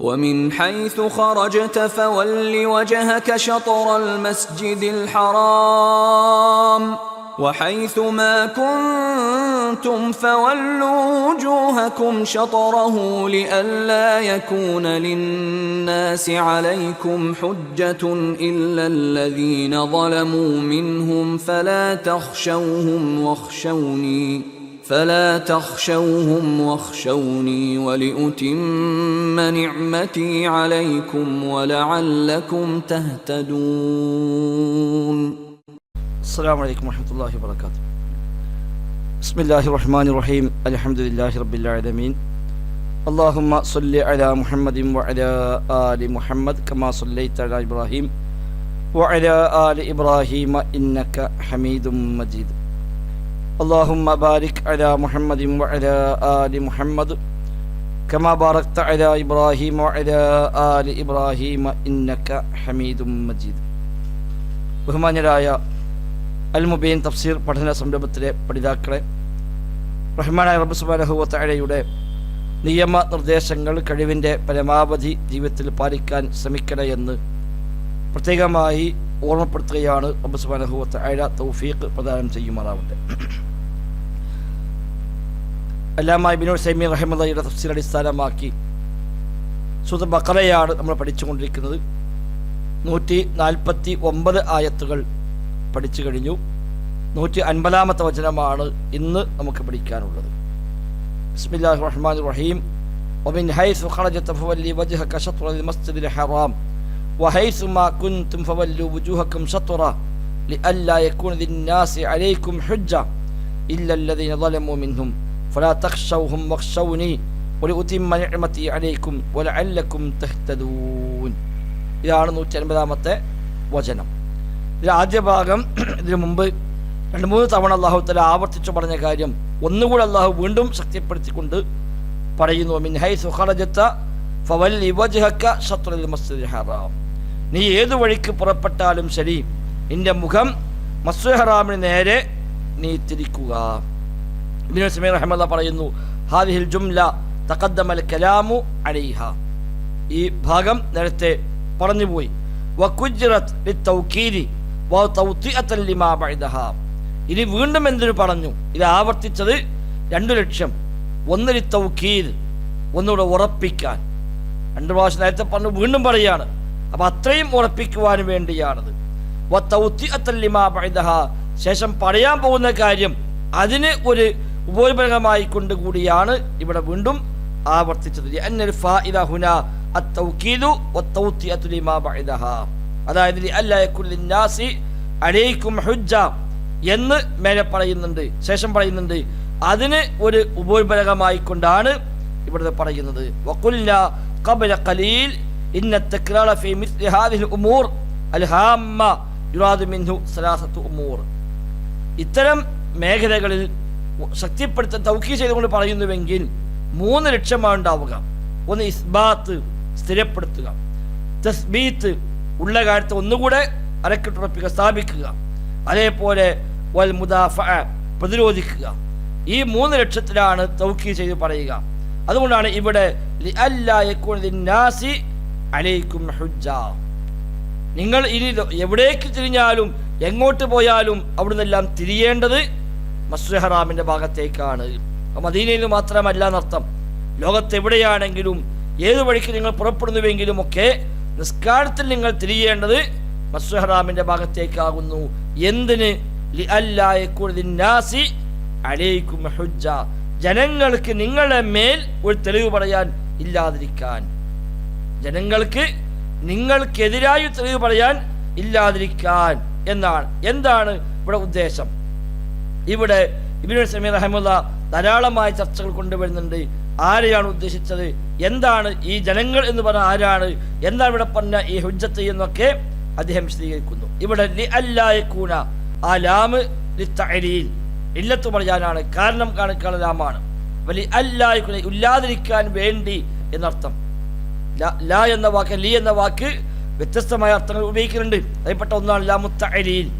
ومن حيث خرجت فول وجهك شطر المسجد الحرام وحيث ما كنتم فولوا وجوهكم شطره لئلا يكون للناس عليكم حجة إلا الذين ظلموا منهم فلا تخشوهم واخشوني فلا تخشوهم واخشوني ولأتم نعمتي عليكم ولعلكم تهتدون. السلام عليكم ورحمة الله وبركاته. بسم الله الرحمن الرحيم. الحمد لله رب العالمين. اللهم صل على محمد وعلى آل محمد كما صليت على إبراهيم وعلى آل إبراهيم إنك حميد مجيد. اللهم بارك على محمد وعلى آل محمد كما باركت على إبراهيم وعلى آل إبراهيم إنك حميد مجيد ബഹുമാന്യരായ അൽ മുബീൻ തഫ്സീർ പഠന സംരംഭത്തിലെ പഠിതാക്കളെ റഹ്മാനായ റബ്ബ് സുബാനഹുവത്തഴയുടെ നിയമ നിർദ്ദേശങ്ങൾ കഴിവിൻ്റെ പരമാവധി ജീവിതത്തിൽ പാലിക്കാൻ ശ്രമിക്കണേ എന്ന് പ്രത്യേകമായി ഓർമ്മപ്പെടുത്തുകയാണ് റബ്ബ് സുബാനഹുവത്തഴ തൗഫീഖ് പ്രദാനം ചെയ്യുമാറാവട്ടെ അല്ലാമ ബിനോർ സൈമി റഹ്മദയുടെ തഫ്സീർ അടിസ്ഥാനമാക്കി സുഹൃത്ത് ബക്കറയാണ് നമ്മൾ പഠിച്ചുകൊണ്ടിരിക്കുന്നത് നൂറ്റി നാൽപ്പത്തി ഒമ്പത് ആയത്തുകൾ പഠിച്ചു കഴിഞ്ഞു നൂറ്റി അൻപതാമത്തെ വചനമാണ് ഇന്ന് നമുക്ക് പഠിക്കാനുള്ളത് ബിസ്മില്ലാഹി റഹ്മാൻ റഹീം ومن حيث خرجت فولي وجهك شطر المسجد الحرام وحيث ما كنتم فولوا وجوهكم شطره لئلا يكون للناس عليكم حجة إلا الذين ظلموا منهم فلا تخشوهم واخشوني ولأتم نعمتي عليكم ولعلكم تهتدون ഇതാണ് നൂറ്റി അൻപതാമത്തെ വചനം ഇതിൽ ആദ്യ ഭാഗം ഇതിനു മുമ്പ് രണ്ട് മൂന്ന് തവണ അള്ളാഹു തല ആവർത്തിച്ചു പറഞ്ഞ കാര്യം ഒന്നുകൂടെ അള്ളാഹു വീണ്ടും ശക്തിപ്പെടുത്തിക്കൊണ്ട് പറയുന്നു മിൻഹൈ സുഖറജത്ത ഫവൽ ഇവജഹക്ക ഷത്രുൽ മസ്ജിദ് ഹറാം നീ ഏതു വഴിക്ക് പുറപ്പെട്ടാലും ശരി നിന്റെ മുഖം മസ്ജിദ് ഹറാമിന് നേരെ നീ തിരിക്കുക ഇബ്നു സമീർ റഹ്മല്ല പറയുന്നു ഹാദിഹിൽ ജുംല തഖദ്ദമൽ കലാമു അലൈഹ. ഈ ഭാഗം നേരത്തെ പറഞ്ഞുപോയി. ഇനി വീണ്ടും എന്തൊരു പറഞ്ഞു? ഇത് ആവർത്തിച്ചത് രണ്ടു ലക്ഷ്യം ഒന്ന് തൗക്കീൽ ഒന്നുകൂടെ ഉറപ്പിക്കാൻ. രണ്ടു പ്രാവശ്യം നേരത്തെ പറഞ്ഞു വീണ്ടും പറയുകയാണ് അപ്പൊ അത്രയും ഉറപ്പിക്കുവാൻ വേണ്ടിയാണത്. ശേഷം പറയാൻ പോകുന്ന കാര്യം അതിന് ഒരു ഉപോത്പരകമായി കൊണ്ട് കൂടിയാണ് ഇവിടെ വീണ്ടും ആവർത്തിച്ചത് അന്നൽ ഫാഇദ ഹുന التوكيد والتوطئة لما بعدها അതായത് അല്ലാ യകുൽ നാസി അലൈക്കും ഹുജ്ജ എന്ന് മേലെ പറയുന്നുണ്ട് ശേഷം പറയുന്നുണ്ട് അതിന് ഒരു ഉപോത്ബലകമായി കൊണ്ടാണ് ഇവിടെ പറയുന്നത് വഖുൽന ഖബല ഖലീൽ ഇന്ന തക്രാറ ഫീ മിസ്ലി ഹാദിഹിൽ ഉമൂർ അൽ ഹാമ്മ യുറാദു മിൻഹു സലാസത്തു ഉമൂർ ഇത്തരം മേഖലകളിൽ ശക്തിപ്പെടുത്താൻ തൗക്കി ചെയ്തുകൊണ്ട് പറയുന്നുവെങ്കിൽ മൂന്ന് ലക്ഷ്യമാണ് ഉണ്ടാവുക. ഒന്ന് ഇസ്ബാത്ത് സ്ഥിരപ്പെടുത്തുക. തസ്ബീത്ത് ഉള്ള കാര്യത്തെ ഒന്നുകൂടെ അരക്കിട്ടുറപ്പിക്കുക സ്ഥാപിക്കുക. അതേപോലെ വൽ മുദാഫ പ്രതിരോധിക്കുക. ഈ മൂന്ന് ലക്ഷത്തിലാണ് തൗക്കി ചെയ്ത് പറയുക. അതുകൊണ്ടാണ് ഇവിടെ അലൈക്കും ഹുജ്ജ. നിങ്ങൾ ഇനി എവിടേക്ക് തിരിഞ്ഞാലും എങ്ങോട്ട് പോയാലും അവിടുന്നെല്ലാം തിരിയേണ്ടത് മസ്ജി ഹറാമിന്റെ ഭാഗത്തേക്കാണ് മദീനയിൽ മാത്രമല്ല എന്നർത്ഥം. ലോകത്തെവിടെയാണെങ്കിലും ഏത് വഴിക്ക് നിങ്ങൾ പുറപ്പെടുന്നുവെങ്കിലും ഒക്കെ നിസ്കാരത്തിൽ നിങ്ങൾ തിരിയേണ്ടത് മസ്ജി ഹറാമിന്റെ ഭാഗത്തേക്കാകുന്നു. എന്തിന്? അലൈക്കും ജനങ്ങൾക്ക് നിങ്ങളുടെ മേൽ ഒരു തെളിവ് പറയാൻ ഇല്ലാതിരിക്കാൻ. ജനങ്ങൾക്ക് നിങ്ങൾക്കെതിരായി തെളിവ് പറയാൻ ഇല്ലാതിരിക്കാൻ എന്നാണ്. എന്താണ് ഇവിടെ ഉദ്ദേശം? ഇവിടെ ഇബിനു സമീർ അഹമ്മദ ധാരാളമായ ചർച്ചകൾ കൊണ്ടുവരുന്നുണ്ട്. ആരെയാണ് ഉദ്ദേശിച്ചത്? എന്താണ് ഈ ജനങ്ങൾ എന്ന് പറഞ്ഞ ആരാണ്? എന്താണ് ഇവിടെ പറഞ്ഞ ഈ ഹുജ്ജത്ത് എന്നൊക്കെ അദ്ദേഹം വിശദീകരിക്കുന്നു. ഇവിടെ അല്ലായക്കൂന ആ ലാമ് ഇല്ലത്ത് പറയാനാണ് കാരണം കാണിക്കാനുള്ള ലാമാണ്. വലി അല്ലായക്കൂന ഇല്ലാതിരിക്കാൻ വേണ്ടി എന്നർത്ഥം. ലാ എന്ന വാക്ക് ലി എന്ന വാക്ക് വ്യത്യസ്തമായ അർത്ഥങ്ങൾ ഉപയോഗിക്കുന്നുണ്ട്. അതിൽപ്പെട്ട ഒന്നാണ് ലാമുത്തഅലീൽ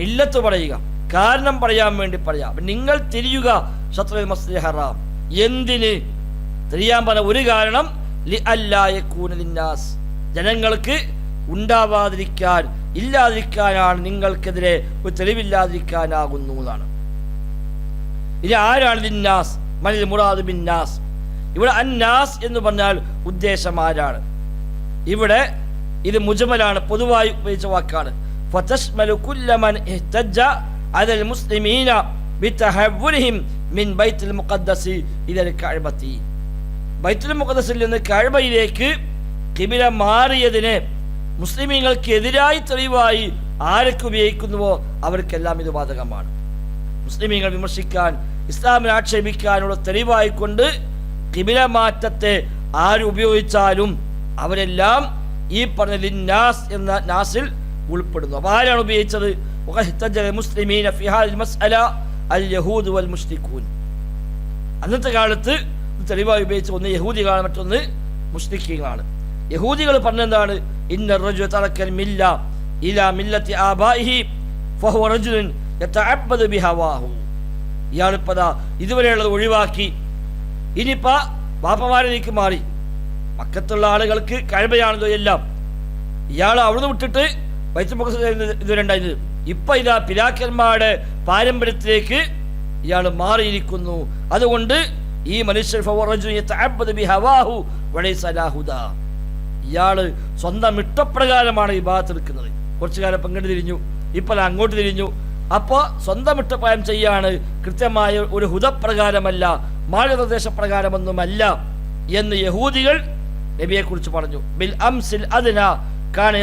ഇല്ലത്ത് പറയുക. കാരണം പറയാൻ വേണ്ടി പറയാം. നിങ്ങൾ തിരിയുക ശത്രുഹറാം എന്തിന്? തിരിയാൻ പറഞ്ഞ ഒരു കാരണം ലി അല്ലായ കൂനലിന്നാസ് ജനങ്ങൾക്ക് ഉണ്ടാവാതിരിക്കാൻ ഇല്ലാതിരിക്കാനാണ് നിങ്ങൾക്കെതിരെ ഒരു തെളിവില്ലാതിരിക്കാനാകുന്നു എന്നാണ്. ഇനി ആരാണ് ലിന്നാസ്? മനിൽ മുറാദ് ബിന്നാസ് ഇവിടെ അന്നാസ് എന്ന് പറഞ്ഞാൽ ഉദ്ദേശം ആരാണ്? ഇവിടെ ഇത് മുജമലാണ് പൊതുവായി ഉപയോഗിച്ച വാക്കാണ്. ഫതശ്മലു കുല്ലമൻ ഇഹ്തജ അലൽ മുസ്ലിമീന بتحولهم മിൻ ബൈത്തുൽ മുഖദ്ദസി ഇലൽ കഅബത്തി ബൈത്തുൽ മുഖദ്ദസിൽ നിന്ന് കഅബയിലേക്ക് കിബില മാറിയതിനെ മുസ്ലിമീങ്ങൾക്ക് എതിരായി തെളിവായി ആരൊക്കെ ഉപയോഗിക്കുന്നുവോ അവർക്കെല്ലാം ഇത് ബാധകമാണ്. മുസ്ലിമീങ്ങൾ വിമർശിക്കാൻ ഇസ്ലാമിനെ ആക്ഷേപിക്കാനുള്ള തെളിവായി കൊണ്ട് കിബില മാറ്റത്തെ ആരുപയോഗിച്ചാലും അവരെല്ലാം ഈ പറഞ്ഞ ലിന്നാസ് എന്ന നാസിൽ ഉൾപ്പെടുന്നു. അപ്പൊ ആരാണ് ഉപയോഗിച്ചത്? وَقَهْتَجَ الْمُسْلِمِينَ فِي هذه الْمَسْأَلَةِ الْيَهُودُ وَالْمُشْرِكُونَ അന്നത്തെ കാലത്ത് ഇത് തെളിവായി ഉപയോഗിച്ച ഒന്ന് യഹൂദികളാണ് മറ്റൊന്ന് മുസ്ലിക്കീങ്ങളാണ് യഹൂദികൾ പറഞ്ഞെന്താണ് ഇന്ന റജുല തറക്കൽ മില്ല ഇലാ മില്ലത്തി ആബായിഹി ഫഹുവ റജുലുൻ യതഅബ്ബദു ബിഹവാഹു ഇയാളിപ്പതാ ഇതുവരെയുള്ളത് ഒഴിവാക്കി ഇനിയിപ്പ ബാപ്പമാരിലേക്ക് മാറി മക്കത്തുള്ള ആളുകൾക്ക് കഴിവയാണല്ലോ എല്ലാം ഇയാൾ അവിടുന്ന് വിട്ടിട്ട് വൈദ്യമൊക്കെ ഇതുവരെ ഉണ്ടായിരുന്നത് ഇപ്പൊ ഇതാ പിതാക്കന്മാരുടെ പാരമ്പര്യത്തിലേക്ക് ഇയാൾ മാറിയിരിക്കുന്നു. അതുകൊണ്ട് ഈ മനുഷ്യർ. ഇയാൾ സ്വന്തം ഇഷ്ടപ്രകാരമാണ് ഈ ഭാഗത്ത് നിൽക്കുന്നത്. കുറച്ചു കാലം ഇപ്പം തിരിഞ്ഞു ഇപ്പൊ അങ്ങോട്ട് തിരിഞ്ഞു. അപ്പോൾ സ്വന്തം ഇഷ്ടപ്രായം ചെയ്യാണ് കൃത്യമായ ഒരു ഹുതപ്രകാരമല്ല മാർഗനിർദ്ദേശപ്രകാരമൊന്നുമല്ല എന്ന് യഹൂദികൾ നബിയെക്കുറിച്ച് പറഞ്ഞു. ബിൽ അംസിൽ അതിന കാണ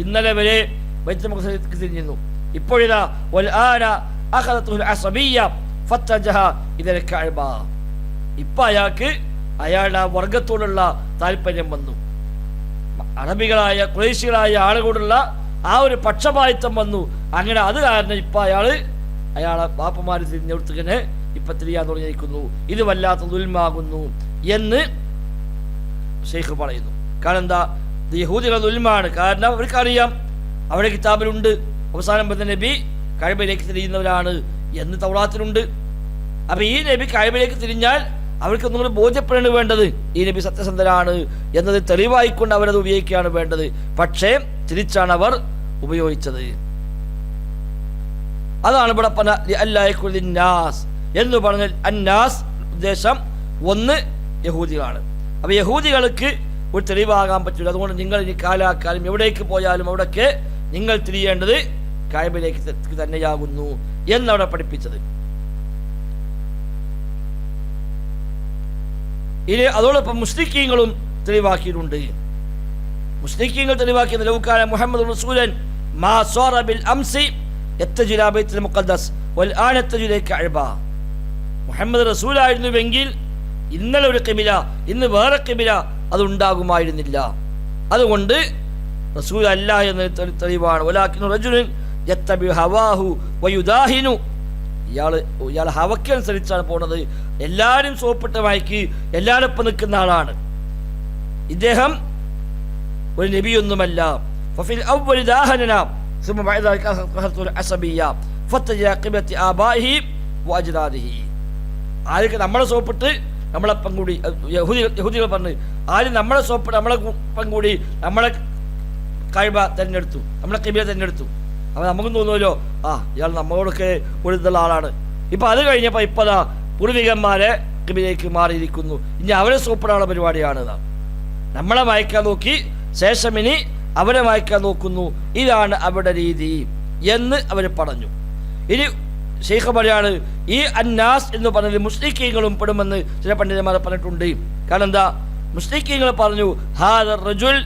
ഇന്നലെ വരെ ബൈത്തുൽ മുഖദ്ദസിലേക്ക് തിരിഞ്ഞിരുന്നു ഇപ്പോഴിതാ ഇപ്പൊ അയാൾക്ക് അയാളുടെ വർഗത്തോടുള്ള താല്പര്യം വന്നു. അറബികളായ കുറേശികളായ ആളുകളോടുള്ള ആ ഒരു പക്ഷപാതിത്വം വന്നു. അങ്ങനെ അത് കാരണം ഇപ്പൊ അയാൾ അയാളെ പാപ്പമാര് തിരിഞ്ഞെടുത്തിങ്ങനെ ഇപ്പൊ തിരിയാൻ തുടങ്ങിയിരിക്കുന്നു. ഇത് വല്ലാത്ത ദുൽമാകുന്നു എന്ന് ഷെയ്ഖ് പറയുന്നു. കാരണം എന്താ? ഇത് യഹൂദികളുടെ ദുൽമാണ്. കാരണം അവർക്കറിയാം അവിടെ കിതാബിലുണ്ട്. അവസാനം പറഞ്ഞ നബി കഴിവിലേക്ക് തിരിയുന്നവരാണ് എന്ന് തൗളാത്തിലുണ്ട് അപ്പൊ ഈ നബി കഴിവിലേക്ക് തിരിഞ്ഞാൽ അവർക്ക് ഒന്നും കൂടി വേണ്ടത് ഈ നബി സത്യസന്ധനാണ് എന്നത് തെളിവായിക്കൊണ്ട് അവരത് ഉപയോഗിക്കുകയാണ് വേണ്ടത്. പക്ഷേ തിരിച്ചാണ് അവർ ഉപയോഗിച്ചത്. അതാണ് ഇവിടെ എന്ന് പറഞ്ഞ അന്നാസ് ഉദ്ദേശം. ഒന്ന് യഹൂദികളാണ്. അപ്പൊ യഹൂദികൾക്ക് ഒരു തെളിവാകാൻ പറ്റില്ല. അതുകൊണ്ട് നിങ്ങൾ ഇനി കാലാക്കാലം എവിടേക്ക് പോയാലും അവിടേക്ക് നിങ്ങൾ തിരിയേണ്ടത് കായബിലേക്ക് തന്നെയാകുന്നു എന്നവിടെ പഠിപ്പിച്ചത്. ഇനി അതോടൊപ്പം മുസ്ലിക്കീങ്ങളും തെളിവാക്കിയിട്ടുണ്ട്. മുസ്ലിക്കീങ്ങൾ തെളിവാക്കിയ നിലവുക്കാരൻ മുഹമ്മദ് റസൂലൻ മാ സോറ ബിൽ അംസി മുഖദ്ദസ് വൽ മുഹമ്മദ് ഇന്നലെ ഒരു കിബില ഇന്ന് വേറെ കിബില അത് ഉണ്ടാകുമായിരുന്നില്ല അതുകൊണ്ട് റസൂൽ അല്ല എന്ന തെളി- തെളിവാണ് വലാക്കിൻ റജുലുൻ യത്തബി ഹവാഹു വയുദാഹിനു ഇയാള് ഇയാൾ ഹവക്കനുസരിച്ചാണ് പോണത് എല്ലാവരും സോപ്പിട്ട വായിക്ക് എല്ലാവരും ഒപ്പം നിൽക്കുന്ന ആളാണ് ഇദ്ദേഹം ഒരു നബിയൊന്നുമല്ല ഫഫിൽ അവ്വലി ദാഹനന ثم بعد ذلك أخذت العصبية فاتجه قبلة آبائه وأجداده ആർക്ക് നമ്മളെ സോപ്പിട്ട് നമ്മളപ്പം കൂടി യഹൂദികൾ യഹൂദികൾ പറഞ്ഞ് ആരും നമ്മളെ സോപ്പിട്ട് നമ്മളെ ഒപ്പം കൂടി നമ്മളെ കഴിവ തിരഞ്ഞെടുത്തു. നമ്മുടെ കിബിയെ തിരഞ്ഞെടുത്തു. അപ്പം നമുക്കും തോന്നുമല്ലോ ആ ഇയാൾ നമ്മളോടൊക്കെ ഒരു ഇതുള്ള ആളാണ്. ഇപ്പം അത് കഴിഞ്ഞപ്പോൾ ഇപ്പതാ പൂർവികന്മാരെ കിബിലേക്ക് മാറിയിരിക്കുന്നു. ഇനി അവരെ സൂപ്പറാണ് പരിപാടിയാണ് നമ്മളെ വായിക്കാൻ നോക്കി ശേഷം ഇനി അവരെ വായിക്കാൻ നോക്കുന്നു. ഇതാണ് അവരുടെ രീതി എന്ന് അവർ പറഞ്ഞു. ഇനി ഷെയ്ഖ് പറയാണ് ഈ അന്നാസ് എന്ന് പറഞ്ഞത് മുസ്ലിക്കീങ്ങളും പെടുമെന്ന് ചില പണ്ഡിതന്മാരെ പറഞ്ഞിട്ടുണ്ട്. കാരണം എന്താ? മുസ്ലിക്കീങ്ങൾ പറഞ്ഞു ഹാദ റജുൽ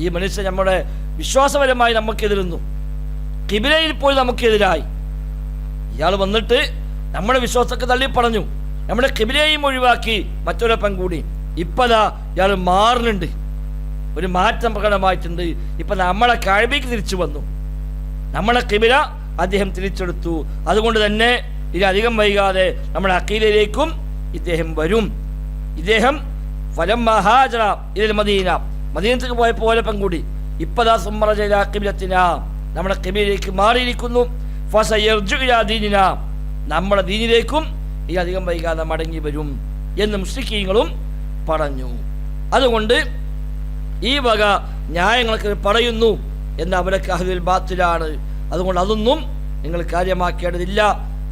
ഈ മനുഷ്യൻ നമ്മുടെ വിശ്വാസപരമായി നമുക്കെതിരുന്നു കിബിലയിൽ പോയി നമുക്കെതിരായി ഇയാൾ വന്നിട്ട് നമ്മുടെ വിശ്വാസത്തെ തള്ളി പറഞ്ഞു. നമ്മുടെ കിബിലയും ഒഴിവാക്കി മറ്റൊരൊപ്പം കൂടി. ഇപ്പതാ ഇയാൾ മാറുന്നുണ്ട്. ഒരു മാറ്റം പ്രകടമായിട്ടുണ്ട്. ഇപ്പൊ നമ്മളെ കഴിവിക്ക് തിരിച്ചു വന്നു. നമ്മളെ കിബില അദ്ദേഹം തിരിച്ചെടുത്തു. അതുകൊണ്ട് തന്നെ ഇനി അധികം വൈകാതെ നമ്മുടെ അക്കീലയിലേക്കും ഇദ്ദേഹം വരും. ഇദ്ദേഹം ഫലം മഹാജറ ഇതിൽ മദീന. മദീനത്തേക്ക് പോയ പോലെ പങ്കൂടി. ഇപ്പതാ സുമ്മറ ചെയ്ത കിബിലത്തിന നമ്മുടെ കിബിലേക്ക് മാറിയിരിക്കുന്നു. ദീനിന. നമ്മുടെ ദീനിലേക്കും ഈ അധികം വൈകാതെ മടങ്ങി വരും എന്ന് മുസ്ലിക്കീങ്ങളും പറഞ്ഞു. അതുകൊണ്ട് ഈ വക ന്യായങ്ങൾക്ക് പറയുന്നു എന്ന് അവരൊക്കെ അഹ്ലുൽ ബാത്തിലാണ്. അതുകൊണ്ട് അതൊന്നും നിങ്ങൾ കാര്യമാക്കേണ്ടതില്ല.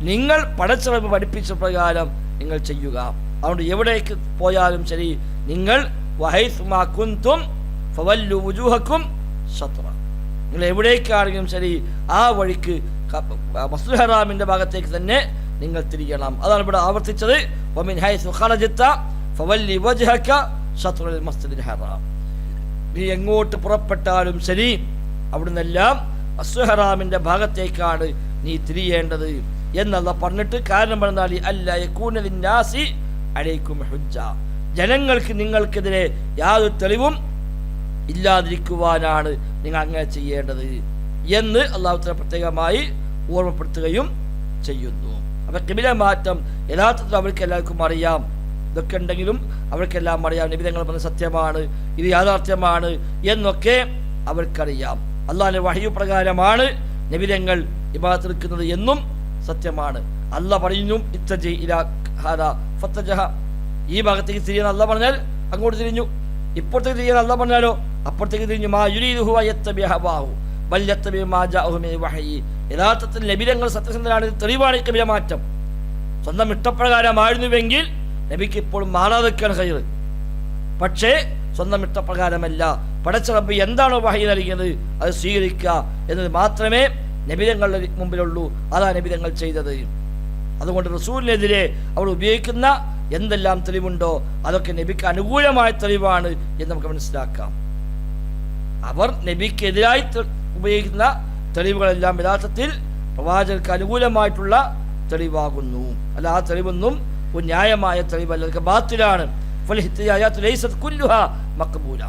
നിങ്ങൾ പടച്ചിറപ്പ് പഠിപ്പിച്ച പ്രകാരം നിങ്ങൾ ചെയ്യുക. അതുകൊണ്ട് എവിടേക്ക് പോയാലും ശരി നിങ്ങൾ ഫവല്ലു നിങ്ങൾ എവിടേക്കാണെങ്കിലും ശരി ആ വഴിക്ക് മസ്ദുൽ ഹറാമിന്റെ ഭാഗത്തേക്ക് തന്നെ നിങ്ങൾ തിരിയണം. അതാണ് ഇവിടെ ആവർത്തിച്ചത്. വമിൻ ഹൈസു ഫവല്ലി ഹറാം. നീ എങ്ങോട്ട് പുറപ്പെട്ടാലും ശരി അവിടുന്നെല്ലാം അസ്ഹറാമിന്റെ ഭാഗത്തേക്കാണ് നീ തിരിയേണ്ടത്. എന്നല്ല പറഞ്ഞിട്ട് കാരണം പറഞ്ഞാൽ അല്ല യകൂനലിന്നാസി അലൈക്കും ഹുജ്ജ. ജനങ്ങൾക്ക് നിങ്ങൾക്കെതിരെ യാതൊരു തെളിവും ഇല്ലാതിരിക്കുവാനാണ് നിങ്ങൾ അങ്ങനെ ചെയ്യേണ്ടത് എന്ന് അള്ളാഹുത്തല പ്രത്യേകമായി ഓർമ്മപ്പെടുത്തുകയും ചെയ്യുന്നു. അപ്പൊ കിബില മാറ്റം യഥാർത്ഥത്തിൽ അവർക്ക് എല്ലാവർക്കും അറിയാം. ഇതൊക്കെ ഉണ്ടെങ്കിലും അവർക്കെല്ലാം അറിയാം. നിബിധങ്ങൾ പറഞ്ഞ സത്യമാണ് ഇത് യാഥാർത്ഥ്യമാണ് എന്നൊക്കെ അവർക്കറിയാം. അള്ളാഹിന്റെ വഹയു പ്രകാരമാണ് നിബിധങ്ങൾ ഇബാത്ത് നിൽക്കുന്നത് എന്നും സത്യമാണ്. അല്ല പറഞ്ഞു ഈ ഭാഗത്തേക്ക് തിരിയാൻ അല്ല പറഞ്ഞാൽ അങ്ങോട്ട് തിരിഞ്ഞു. ഇപ്പുറത്തേക്ക് തിരിയാൻ അല്ല പറഞ്ഞാലോ? അപ്പുറത്തേക്ക് തിരിഞ്ഞു. മാ യഥാർത്ഥത്തിൽ നബിരങ്ങൾ സത്യസന്ധനാണ് തെളിവാണ് കബില മാറ്റം. സ്വന്തം ഇഷ്ടപ്രകാരമായിരുന്നുവെങ്കിൽ നബിക്ക് ഇപ്പോൾ മാറാതെക്കാണ് കഴിയുന്നത് പക്ഷേ സ്വന്തം ഇഷ്ടപ്രകാരമല്ല. പടച്ച റബ്ബ് എന്താണോ വഹി നൽകിയത്? അത് സ്വീകരിക്കുക. എന്നത് മാത്രമേ നബിരങ്ങളുടെ മുമ്പിലുള്ളൂ. അതാ നബിതങ്ങൾ ചെയ്തത്. അതുകൊണ്ട് റസൂലിനെതിരെ അവർ ഉപയോഗിക്കുന്ന എന്തെല്ലാം തെളിവുണ്ടോ അതൊക്കെ നബിക്ക് അനുകൂലമായ തെളിവാണ് എന്ന് നമുക്ക് മനസ്സിലാക്കാം. അവർ നബിക്കെതിരായി ഉപയോഗിക്കുന്ന തെളിവുകളെല്ലാം യഥാർത്ഥത്തിൽ പ്രവാചകർക്ക് അനുകൂലമായിട്ടുള്ള തെളിവാകുന്നു. അല്ല ആ തെളിവൊന്നും ഒരു ന്യായമായ തെളിവല്ല. അതൊക്കെ ബാത്തിലാണ്. മക്ബൂല.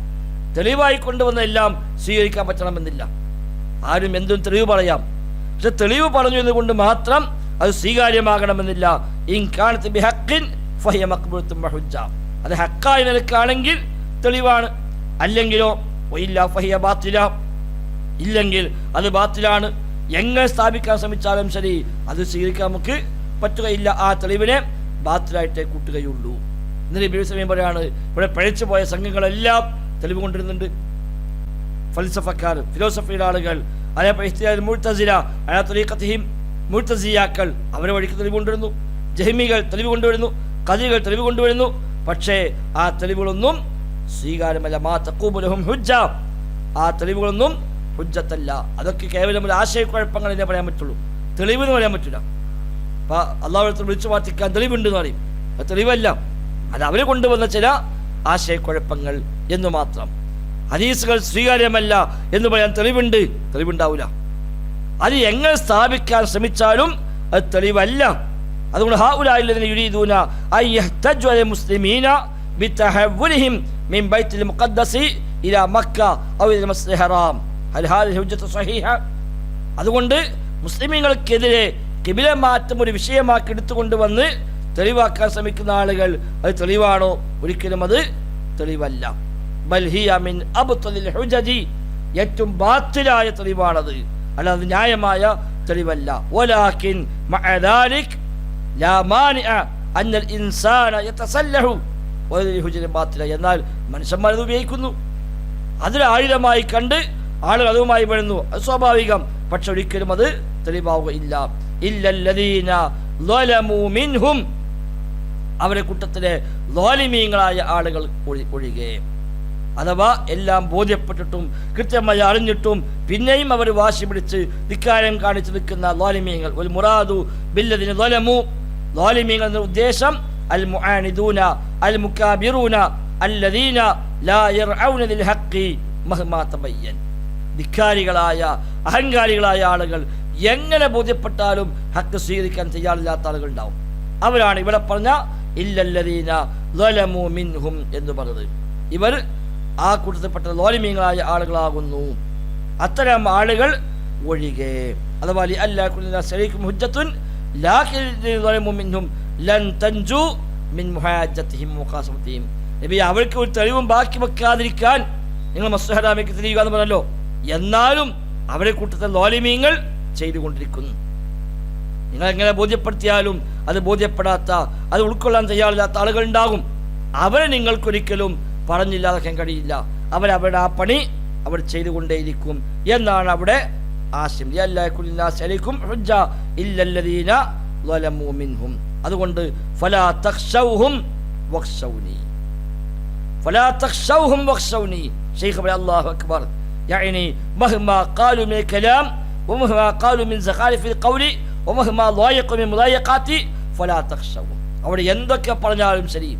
തെളിവായി കൊണ്ടുവന്നതെല്ലാം സ്വീകരിക്കാൻ പറ്റണമെന്നില്ല. ആരും എന്തും തെളിവ് പറയാം. പക്ഷെ തെളിവ് പറഞ്ഞു എന്നുകൊണ്ട് മാത്രം അത് സ്വീകാര്യമാകണമെന്നില്ല. അത് ഹക്കായ നിലക്കാണെങ്കിൽ തെളിവാണ്. അല്ലെങ്കിലോ ഇല്ലെങ്കിൽ അത് ബാത്തിലാണ്. എങ്ങനെ സ്ഥാപിക്കാൻ ശ്രമിച്ചാലും ശരി അത് സ്വീകരിക്കാൻ നമുക്ക് പറ്റുകയില്ല. ആ തെളിവിനെ ബാത്തിലായിട്ടേ കൂട്ടുകയുള്ളൂ. എന്നിട്ട് ബിബി സമയം പറയാണ് ഇവിടെ പഴച്ചു പോയ സംഘങ്ങളെല്ലാം തെളിവ് കൊണ്ടിരുന്നുണ്ട് ഫൽസഫക്കാർ ഫിലോസഫിയുടെ ആളുകൾ അതേപോലെ മുഴ്ത്തസില അയാ തൊലീഖത്തിഹിം അവരെ വഴിക്ക് തെളിവ് കൊണ്ടുവരുന്നു. ജഹിമികൾ തെളിവ് കൊണ്ടുവരുന്നു. കതികൾ തെളിവ് കൊണ്ടുവരുന്നു. പക്ഷേ ആ തെളിവുകളൊന്നും സ്വീകാരമല്ല മാ തക്കൂബുലഹും ഹുജ്ജ. ആ തെളിവുകളൊന്നും ഹുജ്ജത്തല്ല. അതൊക്കെ കേവലം ഒരു ആശയക്കുഴപ്പങ്ങൾ എന്നേ പറയാൻ പറ്റുള്ളൂ. തെളിവ് എന്ന് പറയാൻ പറ്റില്ല. അപ്പൊ അള്ളാഹുലത്തിൽ വിളിച്ചു പ്രാർത്ഥിക്കാൻ തെളിവുണ്ട് എന്ന് പറയും. തെളിവല്ല. അത് അവർ കൊണ്ടുവന്ന ചില ആശയക്കുഴപ്പങ്ങൾ എന്ന് മാത്രം. ഹദീസുകൾ സ്വീകാര്യമല്ല എന്ന് പറയാൻ തെളിവുണ്ട്. തെളിവുണ്ടാവില്ല അത് എങ്ങനെ സ്ഥാപിക്കാൻ ശ്രമിച്ചാലും അത് തെളിവല്ല. അതുകൊണ്ട് മുസ്ലിമീന മിൻ മുഖദ്ദസി ഹറാം. ഹൽ അതുകൊണ്ട് മുസ്ലിമീങ്ങൾക്കെതിരെ കിബില മാറ്റം ഒരു വിഷയമാക്കി എടുത്തുകൊണ്ടുവന്ന് തെളിവാക്കാൻ ശ്രമിക്കുന്ന ആളുകൾ അത് തെളിവാണോ? ഒരിക്കലും അത് തെളിവല്ല. ഏറ്റവും ബാത്തിലായ തെളിവാണത്. അല്ലാതെ ന്യായമായ തെളിവല്ല. എന്നാൽ മനുഷ്യന്മാർ അത് ഉപയോഗിക്കുന്നു. അതിൽ ആയുധമായി കണ്ട് ആളുകൾ അതുമായി വരുന്നു. അത് സ്വാഭാവികം. പക്ഷെ ഒരിക്കലും അത് തെളിവാവുകയില്ല. ഇല്ലല്ലദീന അവരെ കൂട്ടത്തിലെ ലോലിമീങ്ങളായ ആളുകൾ ഒഴി- ഒഴികെ. അഥവാ എല്ലാം ബോധ്യപ്പെട്ടിട്ടും കൃത്യമായി അറിഞ്ഞിട്ടും പിന്നെയും അവർ വാശി പിടിച്ച് ധിക്കാരം കാണിച്ചു നിൽക്കുന്ന ലോലിമീങ്ങൾ. ഒരു മുറാദു ബില്ലതിന് ലോലമു. ലോലിമീങ്ങൾ എന്ന ഉദ്ദേശം അൽ മുആനിദൂന അൽ മുക്കാബിറൂന അല്ലദീന ലാ യർഔന ലിൽ ഹഖി മഹ്മാ തബയ്യൻ. ധിക്കാരികളായ അഹങ്കാരികളായ ആളുകൾ എങ്ങനെ ബോധ്യപ്പെട്ടാലും ഹക്ക് സ്വീകരിക്കാൻ തയ്യാറില്ലാത്ത ആളുകൾ ഉണ്ടാവും. അവരാണ് ഇവിടെ പറഞ്ഞ ഇല്ലല്ലദീന മിൻഹും എന്ന് പറഞ്ഞത്. ഇവർ ആ കൂട്ടത്തിൽപ്പെട്ട ലോലിമീങ്ങളായ ആളുകളാകുന്നു. അത്തരം ആളുകൾ ഒഴികെ. അഥവാ അല്ലാ ഹുജ്ജത്തുൻ അവർക്ക് ഒരു തെളിവും ബാക്കി വെക്കാതിരിക്കാൻ നിങ്ങൾ മസ്ഹറാമയ്ക്ക് തിരിയുക എന്ന് പറഞ്ഞല്ലോ. എന്നാലും അവരെ കൂട്ടത്തെ ലോലിമീങ്ങൾ ചെയ്തുകൊണ്ടിരിക്കുന്നു. നിങ്ങൾ എങ്ങനെ ബോധ്യപ്പെടുത്തിയാലും അത് ബോധ്യപ്പെടാത്ത അത് ഉൾക്കൊള്ളാൻ തയ്യാറില്ലാത്ത ആളുകൾ ഉണ്ടാകും. അവരെ നിങ്ങൾക്കൊരിക്കലും പറഞ്ഞില്ലാതാക്കാൻ കഴിയില്ല അവരവരുടെ ആ പണി അവർ ചെയ്തുകൊണ്ടേയിരിക്കും എന്നാണ് അവിടെ ആശയം ലിയല്ലാക്കുലിനാസലിക്കും ഹുജ്ജ ഇല്ലല്ലദീന ളലമു മിൻഹും അതുകൊണ്ട് ഫലാ തഖ്ശൗഹും വഖ്ശൗനി فلا تخشوهم واخشوني شيخ بن الله أكبر يعني مهما قالوا من الكلام ومهما قالوا من زخارف القول ومهما ضايقوا من مضايقات فلا تخشوهم അവിടെ എന്തൊക്കെ പറഞ്ഞാലും ശരി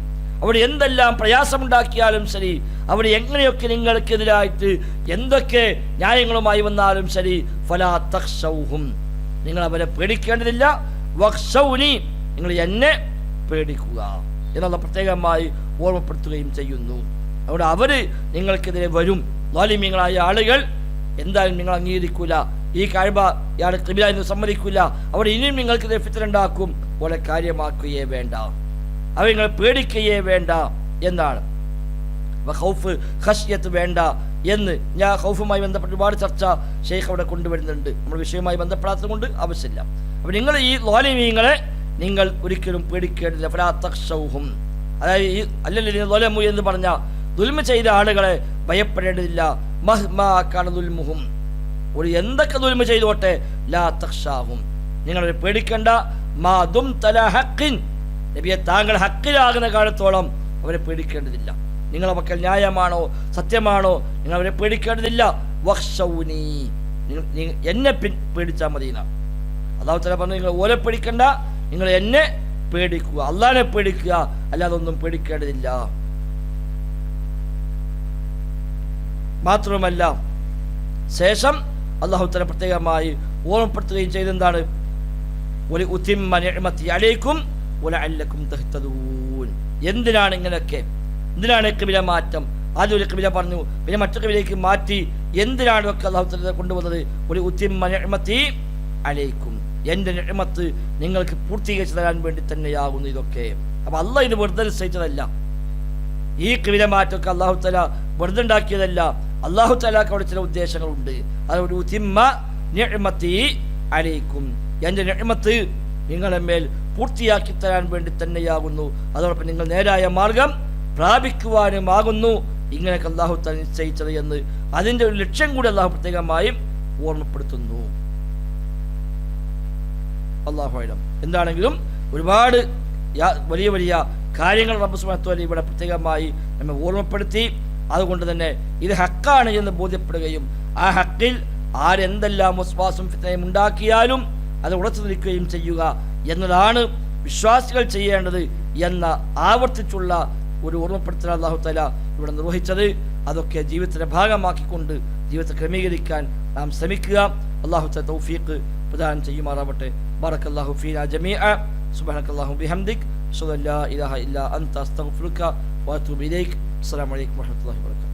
അവിടെ എന്തെല്ലാം പ്രയാസമുണ്ടാക്കിയാലും ശരി അവിടെ എങ്ങനെയൊക്കെ നിങ്ങൾക്കെതിരായിട്ട് എന്തൊക്കെ ന്യായങ്ങളുമായി വന്നാലും ശരി ഫലാ തക്ഷൗഹും നിങ്ങൾ അവരെ പേടിക്കേണ്ടതില്ല. വക്ഷൗനി നിങ്ങൾ എന്നെ പേടിക്കുക എന്നുള്ള പ്രത്യേകമായി ഓർമ്മപ്പെടുത്തുകയും ചെയ്യുന്നു. അവിടെ അവർ നിങ്ങൾക്കെതിരെ വരും. ലാലിമ്യങ്ങളായ ആളുകൾ എന്തായാലും നിങ്ങൾ അംഗീകരിക്കൂല. ഈ കഴിവ ഇയാൾ ക്രിമിന എന്ന് സമ്മതിക്കൂല. അവിടെ ഇനിയും നിങ്ങൾക്കെതിരെ ഫിത്തരുണ്ടാക്കും പോലെ കാര്യമാക്കുകയേ വേണ്ട. അവർ നിങ്ങൾ പേടിക്കുകയേ വേണ്ട എന്നാണ്. വേണ്ട എന്ന് ഞാൻ ഹൗഫുമായി ബന്ധപ്പെട്ട് ഒരുപാട് ചർച്ച ഷെയ്ഖ് അവിടെ കൊണ്ടുവരുന്നുണ്ട്. നമ്മൾ വിഷയവുമായി ബന്ധപ്പെടാത്തത് കൊണ്ട് ആവശ്യമില്ല. അപ്പൊ നിങ്ങൾ ഈ ലോലിമീങ്ങളെ നിങ്ങൾ ഒരിക്കലും പേടിക്കേണ്ടില്ല ഫലാ തഖ്ശൗഹും. അതായത് ഈ അല്ലല്ല ലോലമു എന്ന് പറഞ്ഞ ദുൽമ ചെയ്ത ആളുകളെ ഭയപ്പെടേണ്ടതില്ല. മഹ്മാക്കാണ് ഒരു എന്തൊക്കെ ദുൽമ ചെയ്തോട്ടെ? ലാ തക്ഷാഹും നിങ്ങളെ പേടിക്കേണ്ട. മാ ദും തല ഹക്കിൻ നബിയെ താങ്കൾ ഹക്കിലാകുന്ന കാലത്തോളം അവരെ പേടിക്കേണ്ടതില്ല. നിങ്ങളെ മക്കൾ ന്യായമാണോ സത്യമാണോ നിങ്ങൾ അവരെ പേടിക്കേണ്ടതില്ല. വക്ഷൗനി എന്നെ പേടിച്ചാൽ മതി തല പറഞ്ഞു നിങ്ങൾ ഓലെ പേടിക്കണ്ട നിങ്ങൾ എന്നെ പേടിക്കുക അള്ളാഹിനെ പേടിക്കുക അല്ലാതെ ഒന്നും പേടിക്കേണ്ടതില്ല. മാത്രമല്ല ശേഷം അള്ളാഹു പ്രത്യേകമായി ഓർമ്മപ്പെടുത്തുകയും ചെയ്തെന്താണ് ഒരു ഉത്തിമ്മ അലൈക്കും ഒരു അല്ലക്കും തഹ്തദൂൻ. എന്തിനാണ് ഇങ്ങനെയൊക്കെ? എന്തിനാണ് കബില മാറ്റം? ആദ്യം ഒരു കബില പറഞ്ഞു പിന്നെ മറ്റു കബിലേക്ക് മാറ്റി. എന്തിനാണ് ഒക്കെ അള്ളാഹു കൊണ്ടുവന്നത്? ഒരു ഉത്തിമത്തി നിഅമത്തി അലൈക്കും. എന്റെ നിഅമത്ത് നിങ്ങൾക്ക് പൂർത്തീകരിച്ചു തരാൻ വേണ്ടി തന്നെയാകുന്നു ഇതൊക്കെ. അപ്പൊ അള്ളാഹ് ഇത് വെറുതെ നിശ്ചയിച്ചതല്ല. ഈ കബില മാറ്റമൊക്കെ അള്ളാഹു തല വെറുതെ ഉണ്ടാക്കിയതല്ല. അള്ളാഹു തലാക്ക് അവിടെ ചില ഉദ്ദേശങ്ങളുണ്ട്. അതൊരു ഉത്തിമ നിഅമത്തി അലൈക്കും. എന്റെ നിഅമത്ത് നിങ്ങളെ മേൽ പൂർത്തിയാക്കി തരാൻ വേണ്ടി തന്നെയാകുന്നു. അതോടൊപ്പം നിങ്ങൾ നേരായ മാർഗം പ്രാപിക്കുവാനുമാകുന്നു ഇങ്ങനെയൊക്കെ അള്ളാഹു തല നിശ്ചയിച്ചത് എന്ന് അതിന്റെ ഒരു ലക്ഷ്യം കൂടി അള്ളാഹു പ്രത്യേകമായും ഓർമ്മപ്പെടുത്തുന്നു. അള്ളാഹു അലം എന്താണെങ്കിലും ഒരുപാട് വലിയ വലിയ കാര്യങ്ങൾ റബ്ബ് സുബ്ഹാനഹു ഇവിടെ പ്രത്യേകമായി നമ്മെ ഓർമ്മപ്പെടുത്തി. അതുകൊണ്ട് തന്നെ ഇത് ഹക്കാണ് എന്ന് ബോധ്യപ്പെടുകയും ആ ഹക്കിൽ ആരെന്തെല്ലാം വിശ്വാസം ഉണ്ടാക്കിയാലും അത് ഉറച്ചു നിൽക്കുകയും ചെയ്യുക എന്നതാണ് വിശ്വാസികൾ ചെയ്യേണ്ടത് എന്ന ആവർത്തിച്ചുള്ള ഒരു ഓർമ്മപ്പെടുത്തൽ അള്ളാഹു തല ഇവിടെ നിർവഹിച്ചത്. അതൊക്കെ ജീവിതത്തിന്റെ ഭാഗമാക്കിക്കൊണ്ട് ജീവിതത്തെ ക്രമീകരിക്കാൻ നാം ശ്രമിക്കുക. അള്ളാഹു തൗഫീഖ് പ്രദാനം ചെയ്യുമാറാവട്ടെ. ബറക്കല്ലാഹു ഫീന ജമീഅ. സുബാനക്കല്ലാഹു ബിഹംദിക്. സുഖല്ല ഇലാഹ ഇല്ല അന്ത അസ്തഗ്ഫിറുക വഅതുബു അസ്സലാമു അലൈക്കും വറഹ്മത്തുള്ളാഹി വബറകാതുഹു